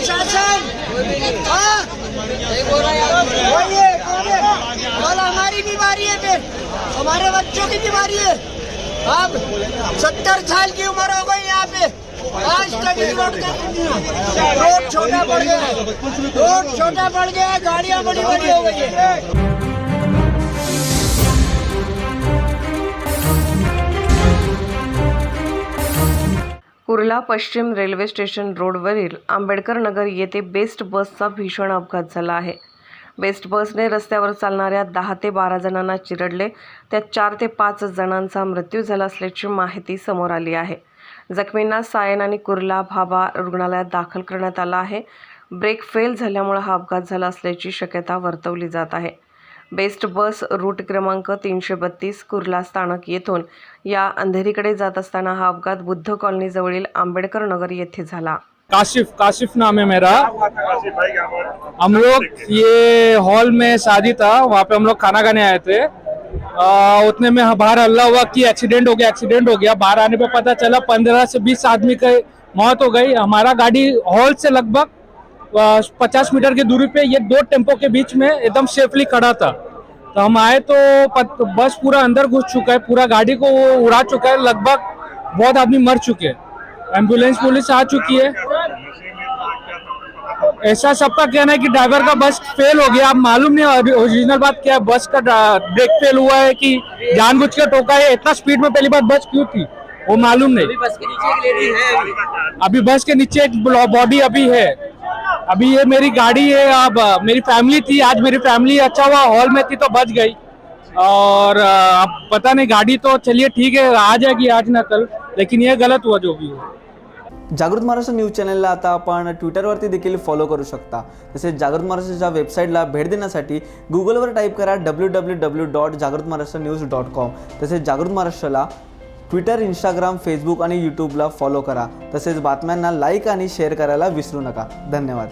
प्रशासन। हाँ? कल हमारी बीमारी है, फिर। हमारे बच्चों की बीमारी है। अब सत्तर साल की उम्र हो गई यहाँ पे। आज तक रोड रोड छोटा पड़ गया रोड छोटा पड़ गया गाड़ियाँ बड़ी बड़ी हो गई है। कुर्ला पश्चिम रेल्वे स्टेशन रोडवरील आंबेडकर नगर येथे बेस्ट बसचा भीषण अपघात झाला आहे. बेस्ट बसने रस्त्यावर चालणाऱ्या दहा ते बारा जणांना चिरडले. त्यात चार ते पाच जणांचा मृत्यू झाला असल्याची माहिती समोर आली आहे. जखमींना सायन आणि कुर्ला भाभा रुग्णालयात दाखल करण्यात आला आहे. ब्रेक फेल झाल्यामुळे हा अपघात झाला असल्याची शक्यता वर्तवली जात आहे. बेस्ट बस रूट क्रमांक तीनशे बत्तीस कुर्ला स्थानक येथून या अंधेरीकडे जात असताना हा अपघात बुद्ध कॉलनीजवळील आंबेडकर नगर येथे झाला. काशिफ काशिफ नाम है मेरा. हम लोग ये हॉल में शादी था वहाँ पे हम लोग खाना खाने आए थे। आ, उतने में बाहर हल्ला हुआ कि एक्सीडेंट हो गया एक्सीडेंट हो गया। बाहर आने पे पता चला पंद्रह से बीस आदमी का मौत हो गई। हमारा गाड़ी हॉल से लगभग पचास मीटर की दूरी पे ये दो टेंपो के बीच में एकदम सेफली खड़ा था। तो हम आए तो बस पूरा अंदर घुस चुका है पूरा गाड़ी को वो उड़ा चुका है लगभग बहुत आदमी मर चुके हैं। एंबुलेंस पुलिस आ चुकी है। ऐसा सबका कहना है कि ड्राइवर का बस फेल हो गया। आप मालूम नहीं ओरिजिनल बात क्या है बस का ब्रेक फेल हुआ है कि जानबूझ के टोका है इतना स्पीड में पहली बार बस क्यों थी? वो मालूम नहीं। अभी बस के नीचे एक बॉडी अभी है। अभी ये मेरी गाड़ी है, अब मेरी फैमिली थी, आज मेरी फैमिली अच्छा हुआ हॉल में थी तो बच गई। और अब पता नहीं, गाड़ी तो चलिए ठीक है, आ जाएगी आज ना कल, लेकिन ये गलत हुआ जो भी हुआ। जागृत महाराष्ट्र न्यूज़ चॅनलला आता आपण ट्विटरवरती देखील फॉलो करू शकता. तसेच जागृत महाराष्ट्राच्या वेबसाईटला भेट देण्यासाठी गुगलवर टाईप करा डब्ल्यू डब्ल्यू डब्ल्यू डॉट जागृत महाराष्ट्र न्यूज़ डॉट कॉम तसेच जागृत महाराष्ट्राला ट्विटर इंस्टाग्राम फेसबुक आणि यूट्यूबला फॉलो करा. तसेच बातम्यांना लाईक आणि शेअर करायला विसरू नका. धन्यवाद.